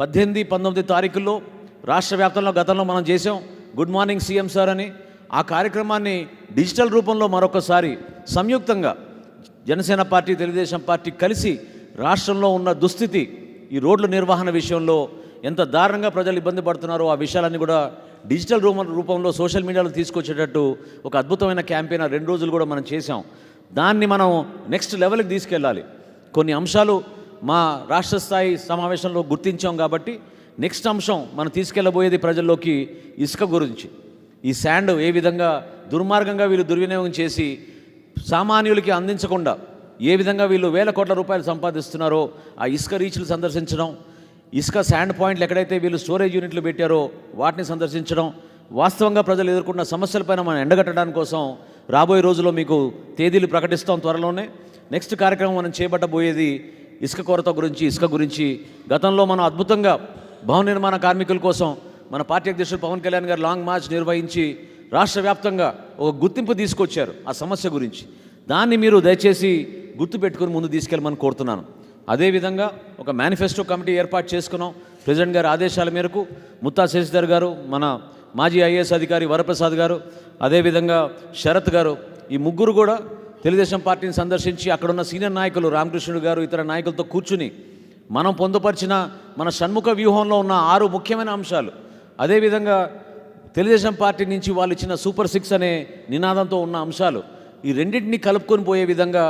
పద్దెనిమిది పంతొమ్మిది తారీఖుల్లో రాష్ట్ర వ్యాప్తంలో గతంలో మనం చేసాం గుడ్ మార్నింగ్ సీఎం సార్ అని. ఆ కార్యక్రమాన్ని డిజిటల్ రూపంలో మరొకసారి సంయుక్తంగా జనసేన పార్టీ తెలుగుదేశం పార్టీ కలిసి రాష్ట్రంలో ఉన్న దుస్థితి ఈ రోడ్ల నిర్వహణ విషయంలో ఎంత దారుణంగా ప్రజలు ఇబ్బంది పడుతున్నారో ఆ విషయాలన్నీ కూడా డిజిటల్ రూమ రూపంలో సోషల్ మీడియాలో తీసుకొచ్చేటట్టు ఒక అద్భుతమైన క్యాంపెయిన్ రెండు రోజులు కూడా మనం చేసాం దాన్ని మనం నెక్స్ట్ లెవెల్కి తీసుకెళ్ళాలి. కొన్ని అంశాలు మా రాష్ట్ర స్థాయి సమావేశంలో గుర్తించాం కాబట్టి నెక్స్ట్ అంశం మనం తీసుకెళ్ళబోయేది ప్రజల్లోకి ఇసుక గురించి. ఈ శాండ్ ఏ విధంగా దుర్మార్గంగా వీళ్ళు దుర్వినియోగం చేసి సామాన్యులకి అందించకుండా ఏ విధంగా వీళ్ళు వేల కోట్ల రూపాయలు సంపాదిస్తున్నారో ఆ ఇసుక రీచ్లు సందర్శించడం ఇసుక శాండ్ పాయింట్లు ఎక్కడైతే వీళ్ళు స్టోరేజ్ యూనిట్లు పెట్టారో వాటిని సందర్శించడం వాస్తవంగా ప్రజలు ఎదుర్కొన్న సమస్యలపైన మనం ఎండగట్టడానికి కోసం రాబోయే రోజుల్లో మీకు తేదీలు ప్రకటిస్తాం త్వరలోనే. నెక్స్ట్ కార్యక్రమం మనం చేపట్టబోయేది ఇసుక కొరత గురించి ఇసుక గురించి గతంలో మనం అద్భుతంగా భవన నిర్మాణ కార్మికుల కోసం మన పార్టీ అధ్యక్షుడు పవన్ కళ్యాణ్ గారు లాంగ్ మార్చ్ నిర్వహించి రాష్ట్ర వ్యాప్తంగా ఒక గుర్తింపు తీసుకొచ్చారు ఆ సమస్య గురించి. దాన్ని మీరు దయచేసి గుర్తుపెట్టుకుని ముందు తీసుకెళ్ళమని కోరుతున్నాను. అదేవిధంగా ఒక మేనిఫెస్టో కమిటీ ఏర్పాటు చేసుకున్నాం. ప్రెసిడెంట్ గారి ఆదేశాల మేరకు ముత్తా శశిధర్ గారు మన మాజీ ఐఏఎస్ అధికారి వరప్రసాద్ గారు అదేవిధంగా శరత్ గారు ఈ ముగ్గురు కూడా తెలుగుదేశం పార్టీని సందర్శించి అక్కడున్న సీనియర్ నాయకులు రామకృష్ణుడు గారు ఇతర నాయకులతో కూర్చుని మనం పొందుపరిచిన మన షణ్ముఖ వ్యూహంలో ఉన్న ఆరు ముఖ్యమైన అంశాలు. అదేవిధంగా తెలుగుదేశం పార్టీ నుంచి వాళ్ళు ఇచ్చిన సూపర్ సిక్స్ అనే నినాదంతో ఉన్న అంశాలు. ఈ రెండింటిని కలుపుకొని పోయే విధంగా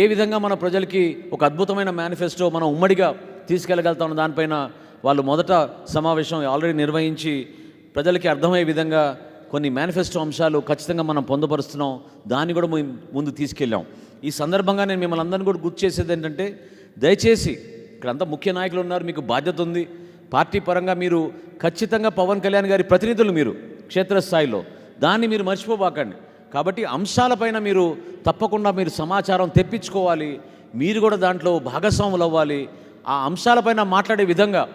ఏ విధంగా మన ప్రజలకి ఒక అద్భుతమైన మేనిఫెస్టో మనం ఉమ్మడిగా తీసుకెళ్ళగలుగుతాం దానిపైన వాళ్ళు మొదట సమావేశం ఆల్రెడీ నిర్వహించి ప్రజలకి అర్థమయ్యే విధంగా కొన్ని మేనిఫెస్టో అంశాలు ఖచ్చితంగా మనం పొందుపరుస్తున్నాం. దాన్ని కూడా మేము ముందు తీసుకెళ్ళాం. ఈ సందర్భంగా నేను మిమ్మల్ని అందరిని కూడా గుర్తు చేసేది ఏంటంటే దయచేసి ఇక్కడంతా ముఖ్య నాయకులు ఉన్నారు మీకు బాధ్యత ఉంది. పార్టీ పరంగా మీరు ఖచ్చితంగా పవన్ కళ్యాణ్ గారి ప్రతినిధులు మీరు క్షేత్రస్థాయిలో. దాన్ని మీరు మర్చిపోబాకండి. కాబట్టి అంశాలపైన మీరు తప్పకుండా మీరు సమాచారం తెప్పించుకోవాలి. మీరు కూడా దాంట్లో భాగస్వాములు అవ్వాలి. ఆ అంశాలపైన మాట్లాడే విధంగా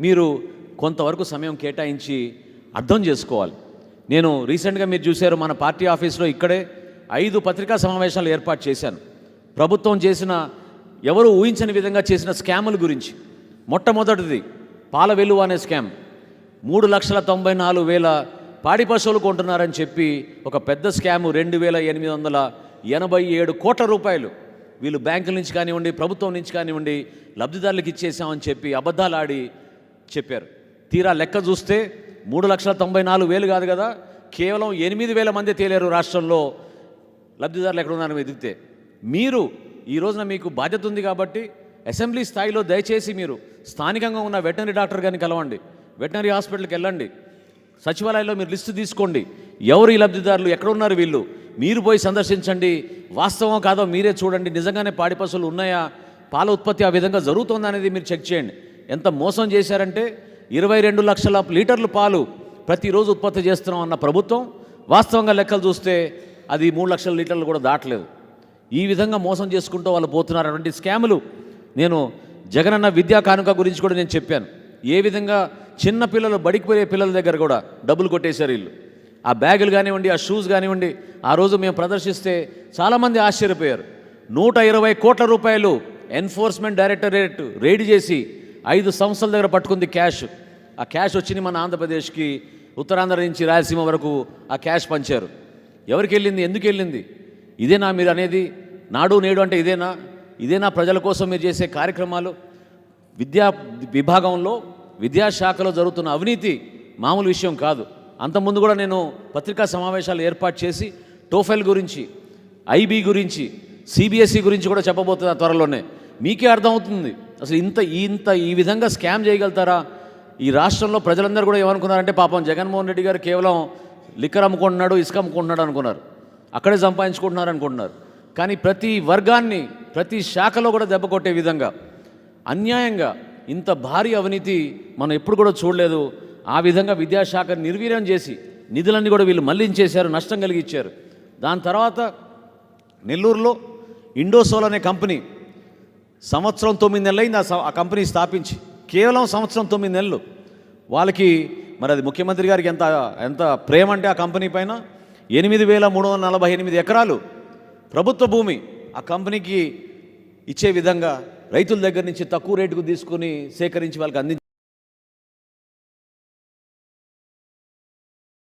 మీరు కొంతవరకు సమయం కేటాయించి అర్థం చేసుకోవాలి. నేను రీసెంట్గా మీరు చూశారు మన పార్టీ ఆఫీస్లో ఇక్కడే ఐదు పత్రికా సమావేశాలు ఏర్పాటు చేశాను. ప్రభుత్వం చేసిన ఎవరు ఊహించని విధంగా చేసిన స్కాముల గురించి. మొట్టమొదటిది పాల వెలువ అనే స్కామ్. మూడు లక్షల తొంభై నాలుగు వేల పాడి పశువులు కొంటున్నారని చెప్పి ఒక పెద్ద స్కాము రెండు వేల ఎనిమిది వందల ఎనభై ఏడు కోట్ల రూపాయలు. వీళ్ళు బ్యాంకుల నుంచి కానివ్వండి ప్రభుత్వం నుంచి కానివ్వండి లబ్ధిదారులకు ఇచ్చేసామని చెప్పి అబద్ధాలు ఆడి చెప్పారు. తీరా లెక్క చూస్తే మూడు లక్షల తొంభై నాలుగు వేలు కాదు కదా. కేవలం ఎనిమిది వేల మంది తేలేరు రాష్ట్రంలో లబ్ధిదారులు ఎక్కడున్నారని ఎదిగితే మీరు ఈ రోజున మీకు బాధ్యత ఉంది కాబట్టి అసెంబ్లీ స్థాయిలో దయచేసి మీరు స్థానికంగా ఉన్న వెటనరీ డాక్టర్ గారిని కలవండి. వెటనరీ హాస్పిటల్కి వెళ్ళండి. సచివాలయంలో మీరు లిస్టు తీసుకోండి. ఎవరు ఈ లబ్ధిదారులు? ఎక్కడున్నారు వీళ్ళు? మీరు పోయి సందర్శించండి. వాస్తవం కాదో మీరే చూడండి. నిజంగానే పాడి పశువులు ఉన్నాయా? పాల ఉత్పత్తి ఆ విధంగా జరుగుతుందా అనేది మీరు చెక్ చేయండి. ఎంత మోసం చేశారంటే ఇరవై రెండు లక్షల లీటర్లు పాలు ప్రతిరోజు ఉత్పత్తి చేస్తున్నాం అన్న ప్రభుత్వం. వాస్తవంగా లెక్కలు చూస్తే అది మూడు లక్షల లీటర్లు కూడా దాటలేదు. ఈ విధంగా మోసం చేసుకుంటూ వాళ్ళు పోతున్నారు అటువంటి స్కాములు. నేను జగనన్న విద్యా కానుక గురించి కూడా నేను చెప్పాను. ఏ విధంగా చిన్న పిల్లలు బడికి పోయే పిల్లల దగ్గర కూడా డబ్బులు కొట్టేశారు వీళ్ళు. ఆ బ్యాగులు కానివ్వండి ఆ షూస్ కానివ్వండి ఆ రోజు మేము ప్రదర్శిస్తే చాలామంది ఆశ్చర్యపోయారు. నూట ఇరవై కోట్ల రూపాయలు ఎన్ఫోర్స్మెంట్ డైరెక్టరేట్ రైడ్ చేసి ఐదు సంస్థల దగ్గర పట్టుకుంది క్యాష్. ఆ క్యాష్ వచ్చింది మన ఆంధ్రప్రదేశ్కి ఉత్తరాంధ్ర నుంచి రాయలసీమ వరకు ఆ క్యాష్ పంచారు. ఎవరికి వెళ్ళింది? ఎందుకు వెళ్ళింది? ఇదేనా మీరు అనేది? నాడు నేడు అంటే ఇదేనా? ఇదేనా ప్రజల కోసం మీరు చేసే కార్యక్రమాలు? విద్యా విభాగంలో విద్యాశాఖలో జరుగుతున్న అవినీతి మామూలు విషయం కాదు. అంతకుముందు కూడా నేను పత్రికా సమావేశాలు ఏర్పాటు చేసి టోఫెల్ గురించి ఐబీ గురించి సిబిఎస్ఈ గురించి కూడా చెప్పబోతున్నా త్వరలోనే. మీకే అర్థమవుతుంది. అసలు ఇంత ఇంత ఈ విధంగా స్కామ్ చేయగలుగుతారా? ఈ రాష్ట్రంలో ప్రజలందరూ కూడా ఏమనుకున్నారంటే పాపం జగన్మోహన్ రెడ్డి గారు కేవలం లిక్కర్ అమ్ముకుంటున్నాడు ఇసుక అమ్ముకుంటున్నాడు అనుకున్నారు. అక్కడే సంపాదించుకుంటున్నారు అనుకుంటున్నారు. కానీ ప్రతి వర్గాన్ని ప్రతి శాఖలో కూడా దెబ్బ కొట్టే విధంగా అన్యాయంగా ఇంత భారీ అవినీతి మనం ఎప్పుడు కూడా చూడలేదు. ఆ విధంగా విద్యాశాఖ నిర్వీర్యం చేసి నిధులన్నీ కూడా వీళ్ళు మళ్ళించేశారు నష్టం కలిగించారు. దాని తర్వాత నెల్లూరులో ఇండోసోల్ అనే కంపెనీ సంవత్సరం తొమ్మిది నెలలైంది ఆ స- ఆ కంపెనీ స్థాపించి. కేవలం సంవత్సరం తొమ్మిది నెలలు. వాళ్ళకి మరి అది ముఖ్యమంత్రి గారికి ఎంత ఎంత ప్రేమ అంటే ఆ కంపెనీ పైన? ఎనిమిది వేల మూడు వందల నలభై ఎనిమిది ఎకరాలు ప్రభుత్వ భూమి ఆ కంపెనీకి ఇచ్చే విధంగా రైతుల దగ్గర నుంచి తక్కువ రేటుకు తీసుకుని సేకరించి వాళ్ళకి అందించారు